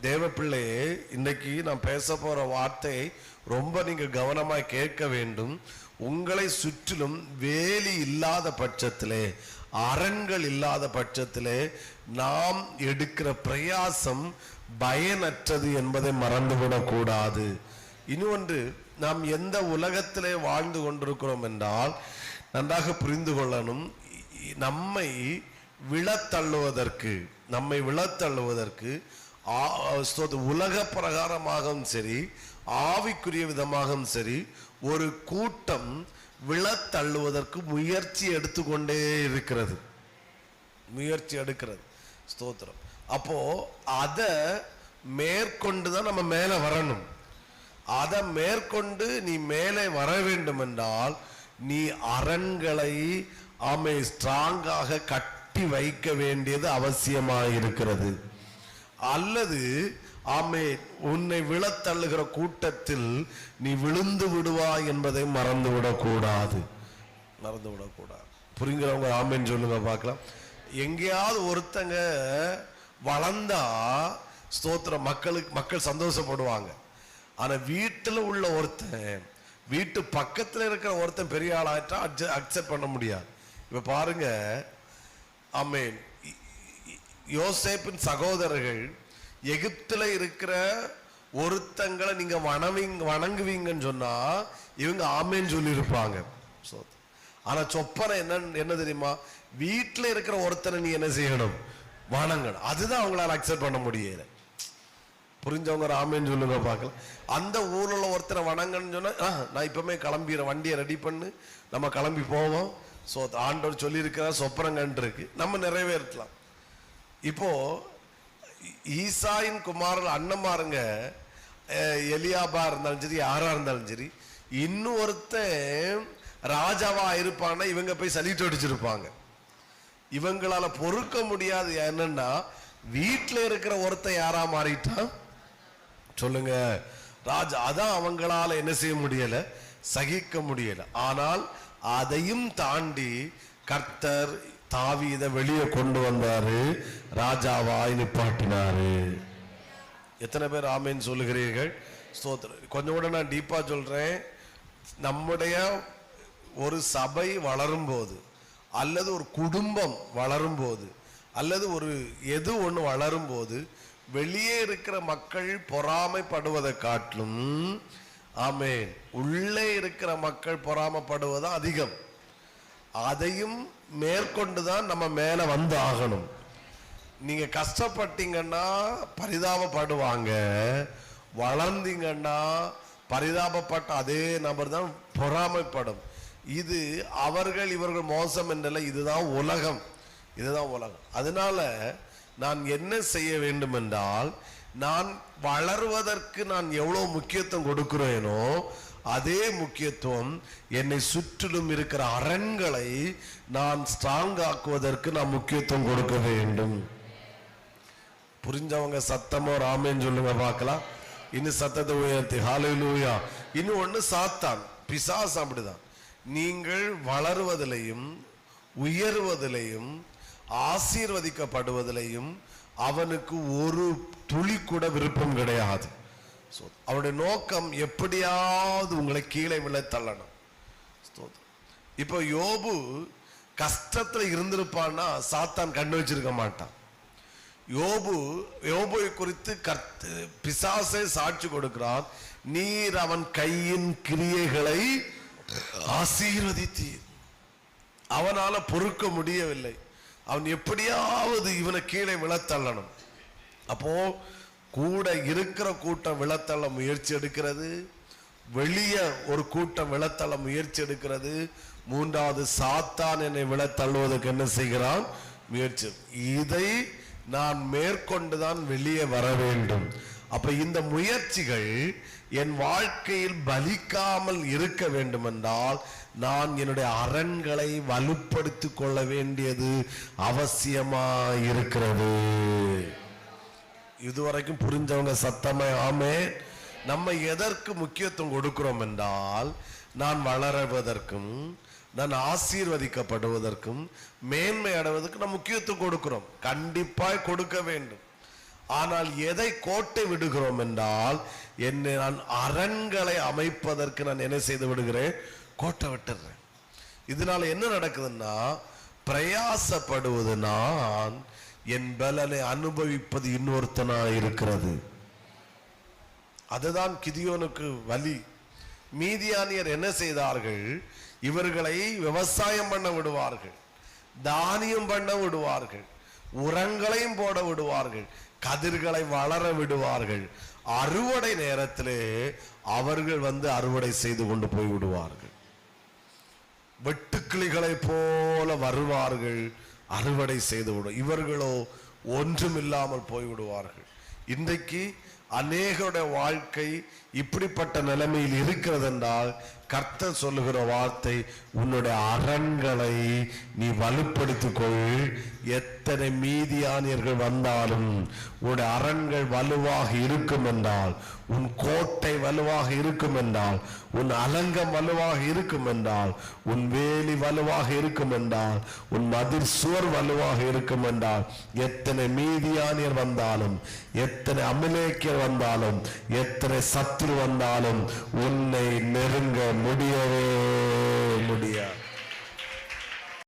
தேவ பிள்ளையே இன்னைக்கு நான் பேச போகிற வார்த்தை ரொம்ப நீங்கள் கவனமாக கேட்க வேண்டும். உங்களை சுற்றிலும் வேலி இல்லாத பட்சத்திலே அரண்கள் இல்லாத பட்சத்திலே நாம் எடுக்கிற பிரயாசம் பயனற்றது என்பதை மறந்துவிடக்கூடாது இன்னொன்று நாம் எந்த உலகத்திலே வாழ்ந்து கொண்டிருக்கிறோம் என்றால் நன்றாக புரிந்து கொள்ளணும் நம்மை விழத்தள்ளுவதற்கு நம்மை விழத்தள்ளுவதற்கு உலக பிரகாரமாகவும் சரி ஆவிக்குரிய விதமாகவும் சரி ஒரு கூட்டம் விழத்தள்ளுவதற்கு முயற்சி எடுத்துக்கொண்டே இருக்கிறது. முயற்சி எடுக்கிறது. ஸ்தோத்திரம். அப்போ அதை மேற்கொண்டு தான் நம்ம மேலே வரணும். அதை மேற்கொண்டு நீ மேலே வர வேண்டும் என்றால் நீ அரண்களை ஆமை ஸ்ட்ராங்காக கட்டி வைக்க வேண்டியது அவசியமாக இருக்கிறது அல்லது ஆமே உன்னை விழத்தள்ளுகிற கூட்டத்தில் நீ விழுந்து விடுவாய் என்பதை மறந்து விடக்கூடாது மறந்து விடக்கூடாது புரிங்கிறவங்க ஆமேன்னு சொல்லுங்க பார்க்கலாம். எங்கேயாவது ஒருத்தங்க வளர்ந்தா ஸ்தோத்திர மக்களுக்கு மக்கள் சந்தோஷப்படுவாங்க. ஆனால் வீட்டில் உள்ள ஒருத்தன் வீட்டு பக்கத்தில் இருக்கிற ஒருத்தன் பெரிய ஆளாயிட்டா அக்செப்ட் பண்ண முடியாது. இப்போ பாருங்க ஆமேன். யோசேப்பின் சகோதரர்கள் எகிப்தில் இருக்கிற ஒருத்தங்களை நீங்கள் வணவிங் வணங்குவீங்கன்னு சொன்னால் இவங்க ஆமேன்னு சொல்லியிருப்பாங்க. ஸோ ஆனால் சொப்பனை என்ன என்ன தெரியுமா? வீட்டில் இருக்கிற ஒருத்தனை நீ என்ன செய்யணும்? வணங்கணும். அதுதான் அவங்களால அக்செப்ட் பண்ண முடியல. புரிஞ்சவங்க ஒரு ஆமேன்னு சொல்லுங்க பார்க்கலாம். அந்த ஊரில் உள்ள ஒருத்தரை வணங்கன்னு சொன்னால் நான் இப்பவுமே கிளம்பிடுறேன். வண்டியை ரெடி பண்ணு. நம்ம கிளம்பி போவோம். ஸோ ஆண்டவர் சொல்லியிருக்கிற சொப்பனங்கன்று இருக்கு. நம்ம நிறைவேற்றலாம் இப்போ ஈசாயின் குமாரன் அண்ணமாருங்க எலியாபா இருந்தாலும் சரி யாரா இருந்தாலும் சரி இன்னும் ஒருத்தன் ராஜாவா இருப்பான்னா இவங்க போய் சலிட்டு அடிச்சிருப்பாங்க. இவங்களால பொறுக்க முடியாது. என்னன்னா வீட்டில் இருக்கிற ஒருத்தன் யாரா மாறிட்டான் சொல்லுங்க. ராஜா அதான் அவங்களால என்ன செய்ய முடியல? சகிக்க முடியல. ஆனால் அதையும் தாண்டி கர்த்தர் தாவி இதை வெளியே கொண்டு வந்தாரு. ராஜாவாய் நிப்பாட்டினாரு. எத்தனை பேர் ஆமேன்னு சொல்லுகிறீர்கள்? ஸ்தோத்திரம். கொஞ்சம் கூட நான் டீப்பா சொல்றேன். நம்முடைய ஒரு சபை வளரும் போது அல்லது ஒரு குடும்பம் வளரும் போது அல்லது ஒரு எது ஒன்று வளரும் போது வெளியே இருக்கிற மக்கள் பொறாமைப்படுவதை காட்டிலும் ஆமென் உள்ளே இருக்கிற மக்கள் பொறாமைப்படுவது அதிகம். அதையும் மேற்கொண்டு தான் நம்ம மேல வந்து ஆகணும். நீங்க கஷ்டப்பட்டீங்கன்னா பரிதாபப்படுவாங்க. வளர்ந்தீங்கன்னா பரிதாபப்பட்ட அதே நபர் தான் பொறாமைப்படும். இது அவர்கள் இவர்கள் மோசம் என்றல்ல இதுதான் உலகம். இதுதான் உலகம். அதனால நான் என்ன செய்ய வேண்டும் என்றால் நான் வளர்வதற்கு நான் எவ்வளோ முக்கியத்துவம் கொடுக்கிறேனோ அதே முக்கியத்துவம் என்னை சுற்றிலும் இருக்கிற அரண்களை நான் ஸ்ட்ராங் ஆக்குவதற்கு நான் முக்கியத்துவம் கொடுக்க வேண்டும். புரிஞ்சவங்க சத்தமோ ராமேன்னு சொல்லுங்க பார்க்கலாம். இன்னும் சத்தத்தை உயர்த்தி. ஹalleluya இன்னும் ஒன்று சாத்தான். பிசாஸ் அப்படிதான். நீங்கள் வளருவதிலையும் உயர்வதிலையும் ஆசீர்வதிக்கப்படுவதிலையும் அவனுக்கு ஒரு துளி கூட விருப்பம் கிடையாது. அவருடைய நோக்கம் எப்படியாவது உங்களை கீழே விழ தள்ளணும். இப்போ யோபு கஷ்டத்துல இருந்திருப்பான்னா சாத்தான் கண்டு வச்சிருக்க மாட்டான். யோபு யோபுவை குறித்து கத்து பிசாசே சாட்சி கொடுக்கிறான். நீர் அவன் கையின் கிரியைகளை ஆசீர்வதித்தீர். அவனால பொறுக்க முடியவில்லை. அவன் எப்படியாவது இவனை கீழே விழத்தள்ளணும் அப்போ கூட இருக்கிற கூட்டம் விழத்தள்ள முயற்சி எடுக்கிறது. வெளியே ஒரு கூட்டம் விழத்தள்ள முயற்சி எடுக்கிறது. மூன்றாவது சாத்தான் என்னை விழத்தள்ளுவதற்கு என்ன செய்கிறான்? முயற்சி. இதை நான் மேற்கொண்டுதான் வெளியே வர வேண்டும். அப்ப இந்த முயற்சிகள் என் வாழ்க்கையில் பலிக்காமல் இருக்க வேண்டும் என்றால் நான் என்னுடைய அரண்களை வலுப்படுத்திக் கொள்ள வேண்டியது அவசியமா இருக்கிறது இதுவரைக்கும் புரிஞ்சவங்க சத்தமே ஆமே நம்ம எதற்கு முக்கியத்துவம் கொடுக்கிறோம் என்றால் நான் வளருவதற்கும் நான் ஆசீர்வதிக்கப்படுவதற்கும் மேன்மை அடைவதற்கு நாம் முக்கியத்துவம் கொடுக்கிறோம். கண்டிப்பாய் கொடுக்க வேண்டும். ஆனால் எதை கோட்டை விடுகிறோம் என்றால் என்னை நான் அரண்களை அமைப்பதற்கு நான் என்ன செய்து விடுகிறேன்? கோட்டை விட்டுறேன். இதனால என்ன நடக்குதுன்னா பிரயாசப்படுவது நான் என் பலனை அனுபவிப்பது இன்னொருத்தனா இருக்கிறது. அதுதான் கிதியோனுக்கு வலி. மீதியானியர் என்ன செய்தார்கள்? இவர்களை விவசாயம் பண்ண விடுவார்கள். தானியம் பண்ண விடுவார்கள். உரங்களையும் போட விடுவார்கள். கதிர்களை வளர விடுவார்கள். அறுவடை நேரத்திலே அவர்கள் வந்து அறுவடை செய்து கொண்டு போய் விடுவார்கள். வெட்டுக்கிளிகளை போல வருவார்கள். அறுவடை செய்துவிடும். இவர்களோ ஒன்றுமில்லாமல் போய்விடுவார்கள். இன்றைக்கு அநேகருடைய வாழ்க்கை இப்படிப்பட்ட நிலைமையில் இருக்கிறது என்றால் கர்த்தர் சொல்லுகிற வார்த்தை உன்னுடைய அரண்களை நீ வலுப்படுத்திக் கொள். எத்தனை மீதியானியர்கள் வந்தாலும் உன்னுடைய அரண்கள் வலுவாக இருக்கும் என்றால் உன் கோட்டை வலுவாக இருக்கும் என்றால் உன் அலங்கம் வலுவாக இருக்கும் என்றால் உன் வேலி வலுவாக இருக்கும் என்றால் உன் மதிர் சுவர் வலுவாக இருக்கும் என்றால் எத்தனை மீதியானியர் வந்தாலும் எத்தனை அமிலேக்கியர் வந்தாலும் எத்தனை சத்ரு வந்தாலும் உன்னை நெருங்க முடியவே முடியாது.